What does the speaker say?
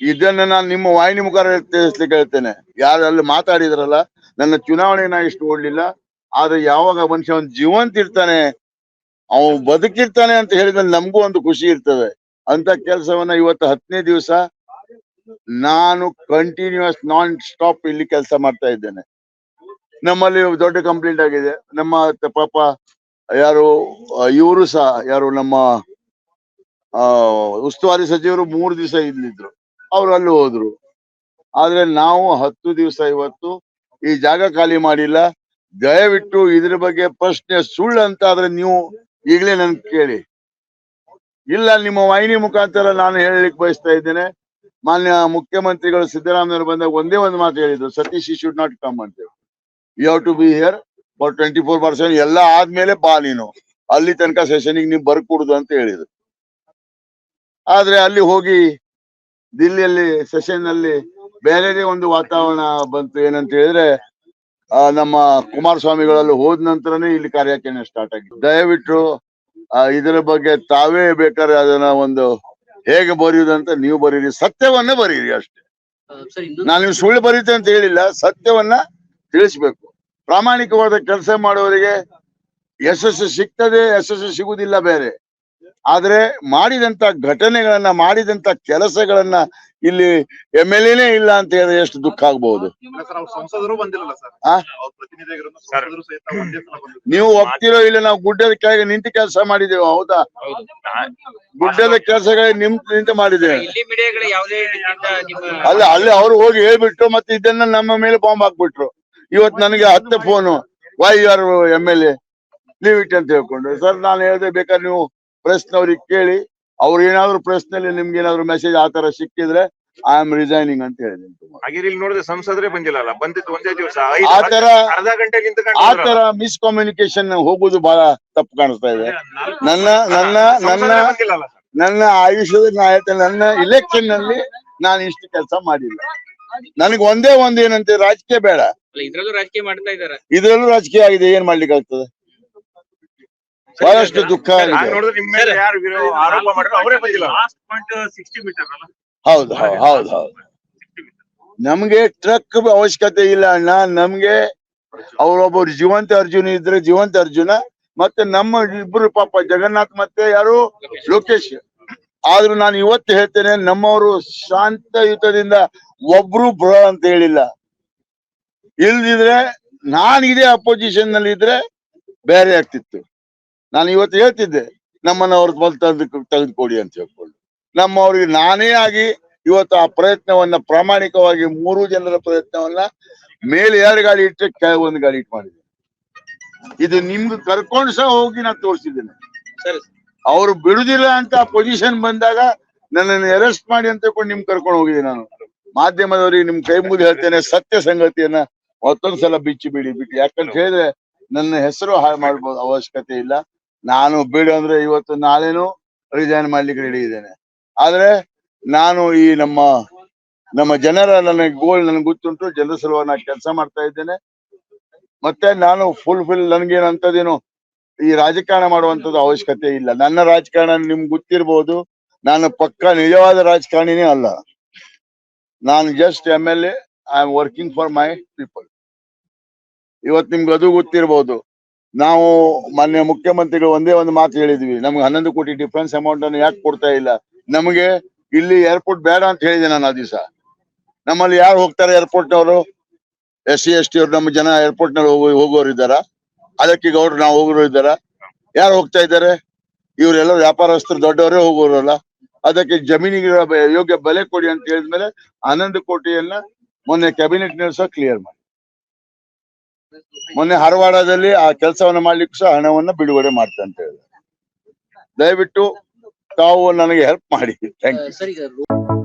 ಇದನ್ನ ನಾನು ನಿಮ್ಮ ವಾಹಿನಿ ಮುಖಾಂತರ ತಿಳಿಸ್ಲಿಕ್ಕೆ ಹೇಳ್ತೇನೆ ಯಾರು ಅಲ್ಲಿ ಮಾತಾಡಿದ್ರಲ್ಲ, ನನ್ನ ಚುನಾವಣೆ ನಾ ಇಷ್ಟು ಓಡ್ಲಿಲ್ಲ, ಆದ್ರೆ ಯಾವಾಗ ಮನುಷ್ಯ ಒಂದು ಜೀವಂತ ಇರ್ತಾನೆ ಅವನು ಬದುಕಿರ್ತಾನೆ ಅಂತ ಹೇಳಿದ್ರೆ ನಮಗೂ ಒಂದು ಖುಷಿ ಇರ್ತದೆ. ಅಂತ ಕೆಲಸವನ್ನ ಇವತ್ತು ಹತ್ತನೇ ದಿವಸ ನಾನು ಕಂಟಿನ್ಯೂಸ್ ನಾನ್ ಸ್ಟಾಪ್ ಇಲ್ಲಿ ಕೆಲಸ ಮಾಡ್ತಾ ಇದ್ದೇನೆ. ನಮ್ಮಲ್ಲಿ ದೊಡ್ಡ ಕಂಪ್ಲೇಂಟ್ ಆಗಿದೆ. ನಮ್ಮ ಪಾಪ ಯಾರು, ಇವರು ಸಹ, ಯಾರು ನಮ್ಮ ಉಸ್ತುವಾರಿ ಸಚಿವರು ಮೂರು ದಿವಸ ಇಲ್ಲಿದ್ರು ಅವ್ರು ಅಲ್ಲಿ ಹೋದ್ರು. ಆದ್ರೆ ನಾವು ಹತ್ತು ದಿವಸ ಇವತ್ತು ಈ ಜಾಗ ಖಾಲಿ ಮಾಡಿಲ್ಲ. ದಯವಿಟ್ಟು ಇದ್ರ ಬಗ್ಗೆ ಪ್ರಶ್ನೆ ಸುಳ್ಳು ಅಂತ ಆದ್ರೆ ನೀವು ಈಗಲೇ ನನ್ ಕೇಳಿ. ಇಲ್ಲ, ನಿಮ್ಮ ವಾಹಿನಿ ಮುಖಾಂತರ ನಾನು ಹೇಳಲಿಕ್ಕೆ ಬಯಸ್ತಾ ಇದ್ದೇನೆ. ಮಾನ್ಯ ಮುಖ್ಯಮಂತ್ರಿಗಳು ಸಿದ್ದರಾಮಯ್ಯ ಬಂದಾಗ ಒಂದೇ ಒಂದು ಮಾತು ಹೇಳಿದ್ರು. ಸತೀಶ್ ಈ ಶುಡ್ ನಾಟ್ ಕಮ್ ಅಂತ you have to be here for twenty four percent ಎಲ್ಲ ಆದ್ಮೇಲೆ ಬಾ ನೀನು. ಅಲ್ಲಿ ತನಕ ಸೆಷನ್ಗೆ ನೀವು ಬರ್ಕೂಡುದು ಅಂತ ಹೇಳಿದ್ರು. ಆದ್ರೆ ಅಲ್ಲಿ ಹೋಗಿ ದಿಲ್ಲಿಯಲ್ಲಿ ಸೆಷನ್ನಲ್ಲಿ ಬೇರೆದೇ ಒಂದು ವಾತಾವರಣ ಬಂತು. ಏನಂತ ಹೇಳಿದ್ರೆ ನಮ್ಮ ಕುಮಾರಸ್ವಾಮಿಗಳಲ್ಲಿ ಹೋದ ನಂತರನೇ ಇಲ್ಲಿ ಕಾರ್ಯಾಚರಣೆ ಸ್ಟಾರ್ಟ್ ಆಗಿದೆ. ದಯವಿಟ್ಟು ಇದರ ಬಗ್ಗೆ ತಾವೇ ಬೇಕಾದ್ರೆ ಅದನ್ನ ಒಂದು ಹೇಗೆ ಬರೆಯುವುದಂತ ನೀವು ಬರೀರಿ. ಸತ್ಯವನ್ನ ಬರೀರಿ ಅಷ್ಟೇ. ನಾನು ನೀವು ಸುಳ್ಳು ಬರೀತೆ ಅಂತ ಹೇಳಿಲ್ಲ. ಸತ್ಯವನ್ನ ತಿಳಿಸ್ಬೇಕು. ಪ್ರಾಮಾಣಿಕವಾದ ಕೆಲಸ ಮಾಡುವವರಿಗೆ ಯಶಸ್ಸು ಸಿಗ್ತದೆ, ಯಶಸ್ಸು ಸಿಗುವುದಿಲ್ಲ ಬೇರೆ. ಆದ್ರೆ ಮಾಡಿದಂತ ಘಟನೆಗಳನ್ನ ಮಾಡಿದಂತ ಕೆಲಸಗಳನ್ನ ಇಲ್ಲಿ ಎಂ ಎಲ್ ಎನೇ ಇಲ್ಲ ಅಂತ ಹೇಳಿದ್ರೆ ಎಷ್ಟು ದುಃಖ ಆಗ್ಬಹುದು ಇಲ್ಲ ಸರ್ ಅವ್ರ ಸಂಸದರು ಬಂದಿರಲ್ಲ ಸರ್. ಆ? ಅವ್ರ ಪ್ರತಿನಿಧಿಗಳು ಸಹಿತ ಒಂದೇ ಸಲ ಬಂದಿದ್ರು. ನೀವು ಒಪ್ತಿರೋ ಇಲ್ಲ ನಾವು ಗುಡ್ಡದ ಕೆಳಗೆ ನಿಂತು ಕೆಲಸ ಮಾಡಿದ್ದೇವೆ ಹೌದಾ? ಗುಡ್ಡದ ಕೆಲಸಗಳೇ ನಿಮ್ ನಿಂತು ಮಾಡಿದ್ದೇವೆ. ಇಲ್ಲಿ ಮೀಡಿಯಾಗಳ ಯಾವುದೇ ರೀತಿಯಿಂದ ನಿಮ್ಮ ಅಲ್ಲ ಅಲ್ಲಿ ಅವ್ರು ಹೋಗಿ ಹೇಳ್ಬಿಟ್ರು ಮತ್ತೆ ಇದನ್ನ ನಮ್ಮ ಮೇಲೆ ಬಾಂಬ್ ಹಾಕ್ಬಿಟ್ರು. ಇವತ್ತು ನನಗೆ ಹತ್ತು phone Y R M L A? Leave it ಅಂತ ಹೇಳ್ಕೊಂಡು ಸರ್ ನಾನು ಹೇಳ್ದೆ ಬೇಕಾದ್ರೆ ನೀವು ಪ್ರೆಸ್ನವ್ರಿಗೆ ಕೇಳಿ ಅವ್ರ ಏನಾದ್ರು ಪ್ರೆಸ್ನಲ್ಲಿ ನಿಮ್ಗೆ ಏನಾದ್ರು ಮೆಸೇಜ್ ಆ ತರ ಸಿಕ್ಕಿದ್ರೆ ಐ ಆಮ್ ರಿಸೈನಿಂಗ್ ಅಂತ ಹೇಳಿ ನೋಡಿದ್ರೆ ಸಂಸದರೇ ಬಂದಿಲ್ಲಲ್ಲ ಬಂದಿದ್ದು ಒಂದೇ ದಿವಸ. ಆ ತರ ಅರ್ಧ ಗಂಟೆ ನಿಂತು ಆ ತರ ಮಿಸ್ಕಮ್ಯುನಿಕೇಶನ್ ಹೋಗುದು ಬಹಳ ತಪ್ಪು ಕಾಣಿಸ್ತಾ ಇದೆ. ನನ್ನ ನನ್ನ ನನ್ನ ಬಂದಿಲ್ಲಲ್ಲ ಸರ್? ನನ್ನ ಆಯುಷ್ಯದಲ್ಲಿ ನಾ ಹೇಳ್ತೇನೆ ನನ್ನ ಇಲೆಕ್ಷನ್ನಲ್ಲಿ ನಾನು ಇಷ್ಟು ಕೆಲಸ ಮಾಡಿಲ್ಲ. ನನಗೆ ಒಂದೇ ಒಂದ್ ಏನಂತೆ ರಾಜಕೀಯ ಬೇಡ. ಅಲ್ಲ, ಇದ್ರಲ್ಲೂ ರಾಜಕೀಯ ಮಾಡ್ತಾ ಇದ್ದಾರೆ. ಇದ್ರಲ್ಲೂ ರಾಜಕೀಯ ಆಗಿದೆ ಏನ್ ಮಾಡ್ಲಿಕ್ಕೆ ಆಗ್ತದೆ ಬಹಳಷ್ಟು ದುಃಖ ಆಗಿದೆ. ನೋಡಿದ್ರೆ ನಿಮ್ಮ ಮೇಲೆ ಯಾರು ವಿರೋ- ಆರೋಪ ಮಾಡಿದ್ರು ಅವರೇ ಬಂದಿಲ್ಲ. ಲಾಸ್ಟ್ ಪಾಯಿಂಟ್ ಸಿಕ್ಸ್ಟಿ ಮೀಟರ್ ಅಲ್ಲ? ಹೌದು ಹೌದು ಹೌದು ಹೌದು. ನಮ್ಗೆ ಟ್ರಕ್ ಅವಶ್ಯಕತೆ ಇಲ್ಲ ಅಣ್ಣ. ನಮ್ಗೆ ಅವ್ರೊಬ್ಬರು ಜೀವಂತ ಅರ್ಜುನ ಇದ್ರೆ ಜೀವಂತ ಅರ್ಜುನ ಮತ್ತೆ ನಮ್ಮ ಇಬ್ರು ಪಾಪ ಜಗನ್ನಾಥ್ ಮತ್ತೆ ಯಾರು? ಲೋಕೇಶ್. ಆದ್ರೂ ನಾನು ಇವತ್ತು ಹೇಳ್ತೇನೆ ನಮ್ಮವರು ಶಾಂತಯುತದಿಂದ ಒಬ್ರು ಬ್ರ ಅಂತ ಹೇಳಿಲ್ಲ. ಇಲ್ದಿದ್ರೆ ನಾನು ಇದೇ ಅಪೋಸಿಷನ್ನಲ್ಲಿ ಇದ್ರೆ ಬೇರೆ ಆಗ್ತಿತ್ತು. ನಾನು ಇವತ್ತು ಹೇಳ್ತಿದ್ದೆ ನಮ್ಮನ್ನ ಅವ್ರ ಬಂದು ತಂದು ತೆಗೆದುಕೊಡಿ ಅಂತ ಹೇಳ್ಕೊಂಡು. ನಮ್ಮವ್ರಿಗೆ ನಾನೇ ಆಗಿ ಇವತ್ತು ಆ ಪ್ರಯತ್ನವನ್ನ ಪ್ರಾಮಾಣಿಕವಾಗಿ ಮೂರು ಜನರ ಪ್ರಯತ್ನವನ್ನ ಮೇಲೆ ಎರಡು ಗಾಡಿ ಇಟ್ಟರೆ ಕೆಳಗೆ ಒಂದು ಗಾಡಿ ಇಟ್ಟು ಮಾಡಿದ್ದೀನಿ. ಇದು ನಿಮ್ಗೆ ಕರ್ಕೊಂಡು ಸಹ ಹೋಗಿ ನಾನು ತೋರಿಸಿದ್ದೇನೆ. ಸರಿ. ಅವ್ರು ಬಿಡುದಿಲ್ಲ ಅಂತ ಪೊಸಿಷನ್ ಬಂದಾಗ ನನ್ನನ್ನು ಅರೆಸ್ಟ್ ಮಾಡಿ ಅಂತ ಹೇಳ್ಕೊಂಡು ನಿಮ್ ಕರ್ಕೊಂಡು ಹೋಗಿದ್ದೆ ನಾನು. ಮಾಧ್ಯಮದವರಿಗೆ ನಿಮ್ ಕೈ ಮುಗಿದು ಹೇಳ್ತೇನೆ ಸತ್ಯ ಸಂಗತಿಯನ್ನ ಮತ್ತೊಂದ್ಸಲ ಬಿಚ್ಚಿ ಬಿಡಿ ಬಿಟ್ಟು ಯಾಕಂತ ಹೇಳಿದ್ರೆ ನನ್ನ ಹೆಸರು ಹಾಳು ಮಾಡ್ಬೋದು ಅವಶ್ಯಕತೆ ಇಲ್ಲ. ನಾನು ಬಿಡು ಅಂದ್ರೆ ಇವತ್ತು ನಾಳೆನು ರಿಸೈನ್ ಮಾಡ್ಲಿಕ್ಕೆ ರೆಡಿ ಇದ್ದೇನೆ. ಆದ್ರೆ ನಾನು ಈ ನಮ್ಮ ನಮ್ಮ ಜನರ ನನಗೆ ಗೋಲ್ ನನಗೆ ಗೊತ್ತುಂಟು, ಜನರ ಸಲುವಾಗಿ ನಾನು ಕೆಲಸ ಮಾಡ್ತಾ ಇದ್ದೇನೆ. ಮತ್ತೆ ನಾನು ಫುಲ್ ಫಿಲ್ ನನ್ಗೇನಂತದೇನು ಈ ರಾಜಕಾರಣ ಮಾಡುವಂತದ್ದು ಅವಶ್ಯಕತೆ ಇಲ್ಲ. ನನ್ನ ರಾಜಕಾರಣ ನಿಮ್ಗೆ ಗೊತ್ತಿರ್ಬೋದು, ನಾನು ಪಕ್ಕ ನಿಜವಾದ ರಾಜಕಾರಣಿನೇ ಅಲ್ಲ. ನಾನು just M L A I am working for my people ಇವತ್ತು ನಿಮ್ಗೆ ಅದು ಗೊತ್ತಿರ್ಬೋದು. ನಾವು ಮಾನ್ಯ ಮುಖ್ಯಮಂತ್ರಿಗಳು ಒಂದೇ ಒಂದು ಮಾತು ಹೇಳಿದ್ವಿ. ನಮ್ಗೆ ಹನ್ನೊಂದು ಕೋಟಿ ಡಿಫೆನ್ಸ್ ಅಮೌಂಟ್ ಅನ್ನು ಯಾಕೆ ಕೊಡ್ತಾ ಇಲ್ಲ? ನಮಗೆ ಇಲ್ಲಿ ಏರ್ಪೋರ್ಟ್ ಬೇಡ ಅಂತ ಹೇಳಿದೆ ನಾನು ಆ ದಿವಸ. ನಮ್ಮಲ್ಲಿ ಯಾರು ಹೋಗ್ತಾರೆ ಏರ್ಪೋರ್ಟ್ ನವರು? ಎಸ್ ಸಿ, ಎಸ್ ಟಿ ಅವ್ರು ನಮ್ಮ ಜನ ಏರ್ಪೋರ್ಟ್ನಲ್ಲಿ ಹೋಗೋ ಹೋಗೋರು ಇದ್ದಾರ? ಅದಕ್ಕೆ ಗೌಡ್ರು ನಾವು ಹೋಗೋರು ಇದ್ದಾರ? ಯಾರು ಹೋಗ್ತಾ ಇದ್ದಾರೆ? ಇವರೆಲ್ಲ ವ್ಯಾಪಾರಸ್ಥರು ದೊಡ್ಡವರೇ ಹೋಗೋರಲ್ಲ ಅದಕ್ಕೆ ಜಮೀನಿಗೆ ಯೋಗ್ಯ ಬೆಲೆ ಕೊಡಿ ಅಂತ ಹೇಳಿದ್ಮೇಲೆ ಹನ್ನೊಂದು ಕೋಟಿಯನ್ನ ಮೊನ್ನೆ ಕ್ಯಾಬಿನೆಟ್ ಸಹ ಕ್ಲಿಯರ್ ಮಾಡಿ ಮೊನ್ನೆ ಹರವಾಡದಲ್ಲಿ ಆ ಕೆಲಸವನ್ನ ಮಾಡ್ಲಿಕ್ಕೂ ಸಹ ಹಣವನ್ನ ಬಿಡುಗಡೆ ಮಾಡ್ತಾ ಅಂತ ಹೇಳಿದ್ರು. ದಯವಿಟ್ಟು ತಾವು ನನಗೆ ಹೆಲ್ಪ್ ಮಾಡಿ. Thank you